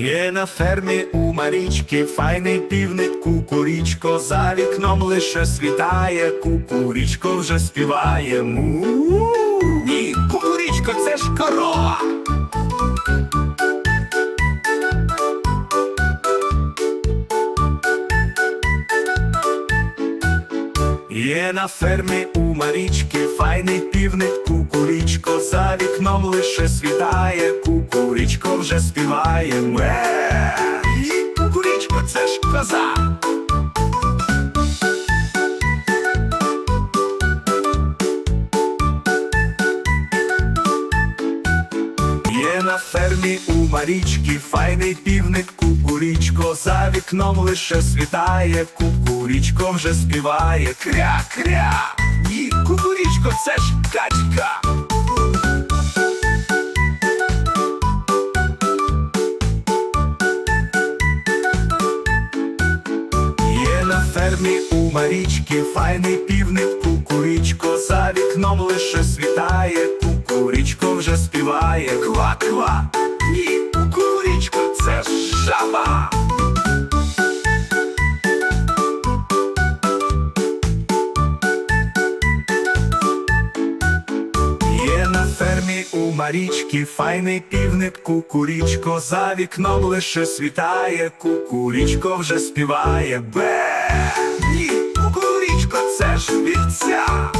Є на фермі у Марічки файний півник кукурічко, за вікном лише світає, кукурічко вже співає. му Ні, кукурічко, це ж корова. Є на фермі у Марічки файний півник кукурічко, за вікном лише світає, кукурічко вже співає. Ме. І кукурічко, це ж коза. Є на фермі у Марічки файний півник кукурічко, за вікном лише світає, кукурічко вже співає кря-кря. Кукурічко, це ж качка. Є на фермі у Марічки файний півник кукурічко, за вікном лише світає, кукурічко вже співає ква-ква. Ні, кукурічко, це ж жаба. Марічки файний півник кукурічко, за вікном лише світає, кукурічко вже співає бе. Ні, кукурічко, це ж вівця.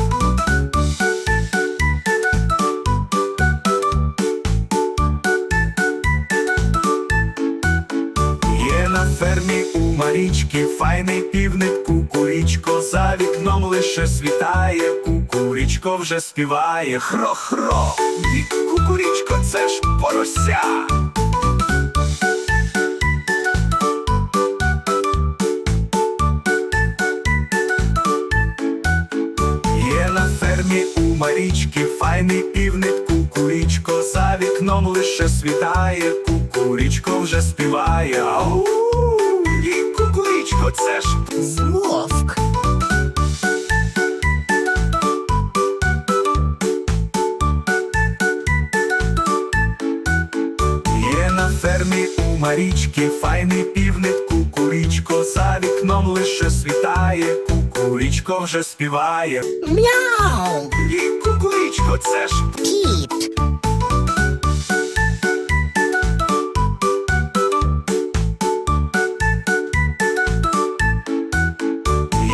Є на фермі у Марічки файний півник кукурічко, за вікном лише світає, кукурічко вже співає хро-хро. І кукурічко, це ж порося. Є на фермі у Марічки файний півник кукурічко, за вікном лише світає, кукурічко вже співає. Ау! І кукурічко, це ж Змовк. Фермі у Марічки файний півник кукурічко, за вікном лише світає, кукурічко вже співає. Мяу. І кукурічко, це ж Кіт.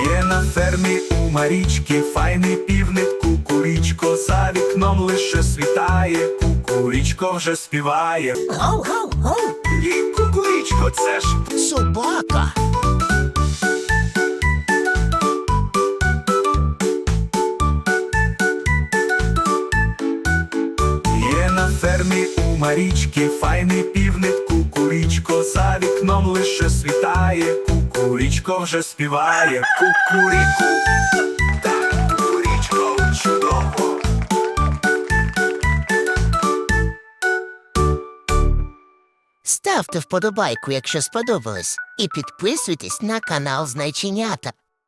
Є на фермі у Марічки файний півник кукурічко, за вікном лише світає, кукурічко вже співає. Гау-гау-гау. І кукурічко, це ж Собака. Є на фермі у Марічки файний півник кукурічко, за вікном лише світає, кукурічко вже співає кукуріку. Так, Ставте вподобайку, якщо сподобалось, і підписуйтесь на канал Знайченята.